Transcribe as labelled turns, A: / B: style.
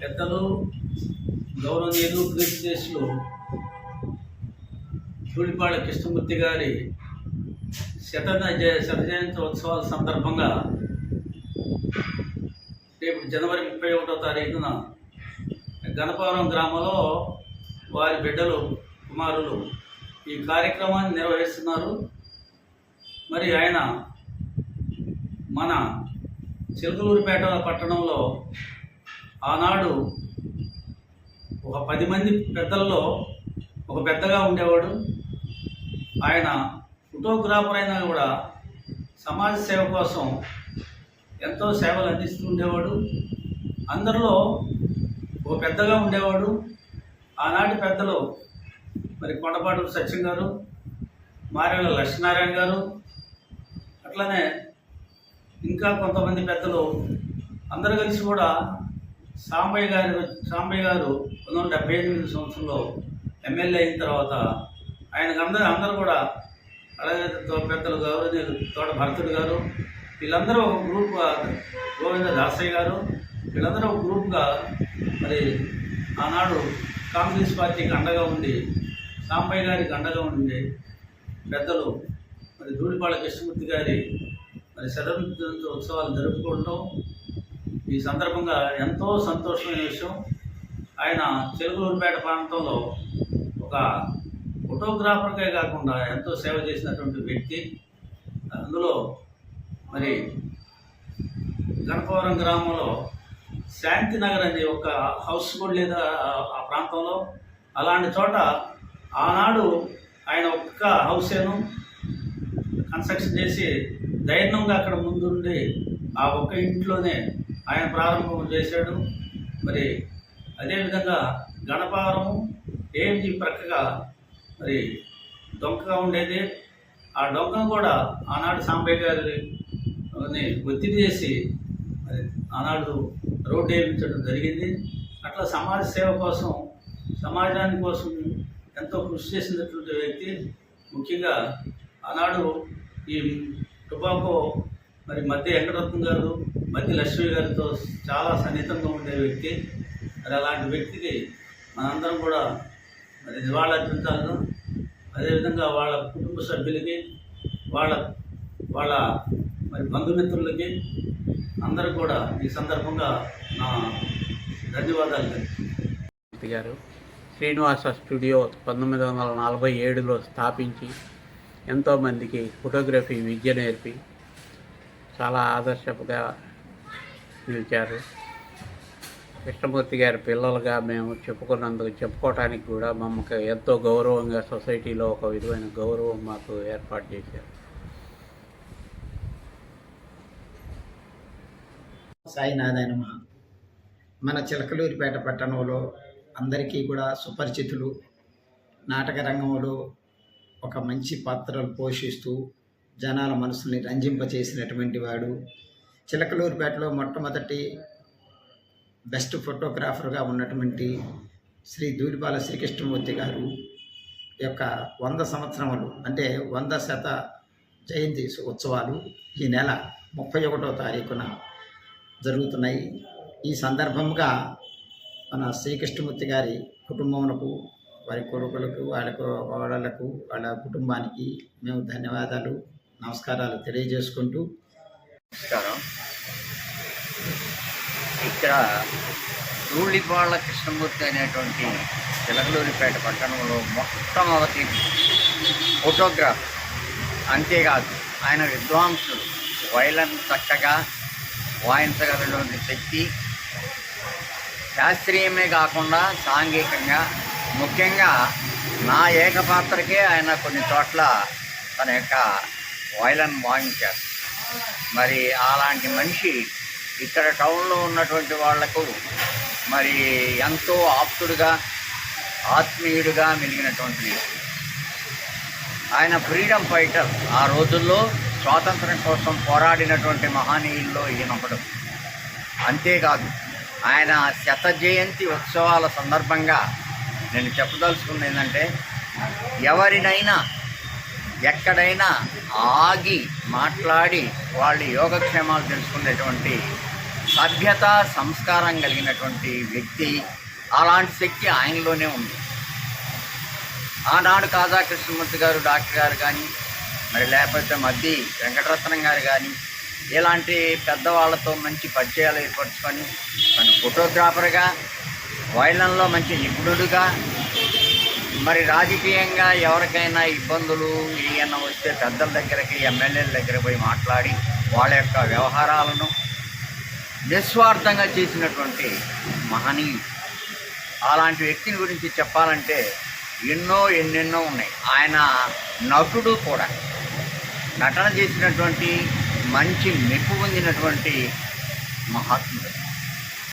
A: పెద్దలు గౌరవనీయులు కీర్తిదేశులు చూడిపాళ కృష్ణమూర్తి గారి శత జయ- శత జయంతి ఉత్సవాల సందర్భంగా రేపు జనవరి ముప్పై ఒకటో తారీఖున గణపవరం గ్రామంలో వారి బిడ్డలు కుమారులు ఈ కార్యక్రమాన్ని నిర్వహిస్తున్నారు. మరి ఆయన మన చిలకలూరిపేట పట్టణంలో ఆనాడు ఒక పది మంది పెద్దల్లో ఒక పెద్దగా ఉండేవాడు. ఆయన ఫోటోగ్రాఫర్ అయినా కూడా సమాజ సేవ కోసం ఎంతో సేవలు అందిస్తూ ఉండేవాడు. అందరిలో ఒక పెద్దగా ఉండేవాడు. ఆనాటి పెద్దలు మరి కొండపాటు సత్యం గారు మారేళ్ళ లక్ష్మీనారాయణ గారు అట్లనే ఇంకా కొంతమంది పెద్దలు అందరు కలిసి కూడా సాంబయ్య గారు సాంబయ్య గారు పంతొమ్మిది వందల డెబ్బై ఎనిమిది సంవత్సరంలో ఎమ్మెల్యే అయిన తర్వాత ఆయనకు అందరూ అందరూ కూడా అలాగే పెద్దలు గౌరవనీయులు తోట భరతుడు గారు వీళ్ళందరూ ఒక గ్రూప్గా గోవింద దాసయ్య గారు వీళ్ళందరూ ఒక గ్రూప్గా మరి ఆనాడు కాంగ్రెస్ పార్టీకి అండగా ఉండి సాంబయ్య గారికి అండగా ఉండి పెద్దలు మరి ధూళిపాళ కృష్ణమూర్తి గారి మరి శరవృద్ధి ఉత్సవాలు జరుపుకోవడం ఈ సందర్భంగా ఎంతో సంతోషమైన విషయం. ఆయన చెలుగులూరుపేట ప్రాంతంలో ఒక ఫోటోగ్రాఫర్కే కాకుండా ఎంతో సేవ చేసినటువంటి వ్యక్తి. అందులో మరి గణపవరం గ్రామంలో శాంతినగర్ అనే ఒక హౌస్ కూడా లేదా ఆ- ఆ ప్రాంతంలో. అలాంటి చోట ఆనాడు ఆయన ఒక్క హౌసేను కన్స్ట్రక్షన్ చేసి ధైర్యంగా అక్కడ ముందుండి ఆ ఒక్క ఇంట్లోనే ఆయన ప్రారంభం చేశాడు. మరి అదేవిధంగా గణపారము ఏఎంజీ ప్రక్కగా మరి డొంకగా ఉండేది. ఆ డొంక కూడా ఆనాడు సాంబయ్య గారిని ఒత్తిడి చేసి మరి ఆనాడు రోడ్డు వేయించడం జరిగింది. అట్లా సమాజ సేవ కోసం సమాజాని కోసం ఎంతో కృషి చేసినటువంటి వ్యక్తి. ముఖ్యంగా ఆనాడు ఈ టుబాకో మరి మధ్య వెంకటరత్నం గారు మధ్య లక్ష్మి గారితో చాలా సన్నిహితంగా ఉండే వ్యక్తి. మరి అలాంటి వ్యక్తికి మనందరం కూడా మరి నివాళులర్పించాలను అదేవిధంగా వాళ్ళ కుటుంబ సభ్యులకి వాళ్ళ వాళ్ళ మరి బంధుమిత్రులకి అందరూ కూడా ఈ సందర్భంగా నా ధన్యవాదాలు
B: గారు శ్రీనివాస స్టూడియో పంతొమ్మిది వందల నలభై ఏడులో స్థాపించి ఎంతోమందికి ఫోటోగ్రఫీ విద్య నేర్పి చాలా ఆదర్శపుగా నిలిచారు కృష్ణమూర్తి గారి పిల్లలుగా మేము చెప్పుకున్నందుకు చెప్పుకోవటానికి కూడా మమ్మకు ఎంతో గౌరవంగా సొసైటీలో ఒక విధమైన గౌరవం మాకు ఏర్పాటు చేశారు.
C: సాయినాథాయనమ మన చిలకలూరిపేట పట్టణంలో అందరికీ కూడా సుపరిచితులు నాటక రంగంలో ఒక మంచి పాత్రలు పోషిస్తూ జనాల మనసుని రంజింపచేసినటువంటి వాడు. చిలకలూరుపేటలో మొట్టమొదటి బెస్ట్ ఫోటోగ్రాఫర్గా ఉన్నటువంటి శ్రీ దూరిపాల శ్రీకృష్ణమూర్తి గారు యొక్క వంద సంవత్సరములు అంటే వంద శత జయంతి ఉత్సవాలు ఈ నెల ముప్పై ఒకటో తారీఖున జరుగుతున్నాయి. ఈ సందర్భంగా మన శ్రీకృష్ణమూర్తి గారి కుటుంబమునకు వారి కొడుకులకు వాళ్ళ వాళ్ళకు వాళ్ళ కుటుంబానికి మేము ధన్యవాదాలు. నమస్కారాలు తెలియజేసుకుంటూ.
D: నమస్కారం. ఇక్కడ రూళిపాళ్ళ కృష్ణమూర్తి అనేటువంటి చిలకలూరిపేట పట్టణంలో మొట్టమొదటి ఫోటోగ్రాఫ్. అంతేకాదు ఆయన విద్వాంసుడు వైలన్ చక్కగా వాయించగలటువంటి శక్తి. శాస్త్రీయమే కాకుండా సాంఘికంగా ముఖ్యంగా నా ఏకపాత్రకే ఆయన కొన్ని చోట్ల తన యొక్క వైలన్ వాయించారు మరి అలాంటి మనిషి ఇక్కడ టౌన్లో ఉన్నటువంటి వాళ్ళకు మరి ఎంతో ఆప్తుడుగా ఆత్మీయుడిగా మెలిగినటువంటి వ్యక్తి. ఆయన ఫ్రీడమ్ ఫైటర్. ఆ రోజుల్లో స్వాతంత్రం కోసం పోరాడినటువంటి మహనీయుల్లో ఈయనొకడు అంతేకాదు ఆయన శత జయంతి ఉత్సవాల సందర్భంగా నేను చెప్పదలుచుకుంది ఏంటంటే ఎవరినైనా ఎక్కడైనా ఆగి మాట్లాడి వాళ్ళ యోగక్షేమాలు తెలుసుకునేటువంటి సభ్యత సంస్కారం కలిగినటువంటి వ్యక్తి అలాంటి శక్తి ఆయనలోనే ఉంది. ఆనాడు కాజా కృష్ణమూర్తి గారు డాక్టర్ గారు కానీ మరి లేకపోతే మద్ది వెంకటరత్నం గారు కానీ ఇలాంటి పెద్దవాళ్ళతో మంచి పరిచయాలు ఏర్పరచుకొని తను ఫోటోగ్రాఫర్గా వైలన్లో మంచి నిపుణుడుగా మరి రాజకీయంగా ఎవరికైనా ఇబ్బందులు ఏమైనా వస్తే పెద్దల దగ్గరికి ఎమ్మెల్యేల దగ్గర పోయి మాట్లాడి వాళ్ళ యొక్క వ్యవహారాలను నిస్వార్థంగా చేసినటువంటి మహనీయుడు. అలాంటి వ్యక్తిని గురించి చెప్పాలంటే ఎన్నో ఎన్నెన్నో ఉన్నాయి. ఆయన నటుడు కూడా. నటన చేసినటువంటి మంచి మెప్పు పొందినటువంటి మహాత్ముడు.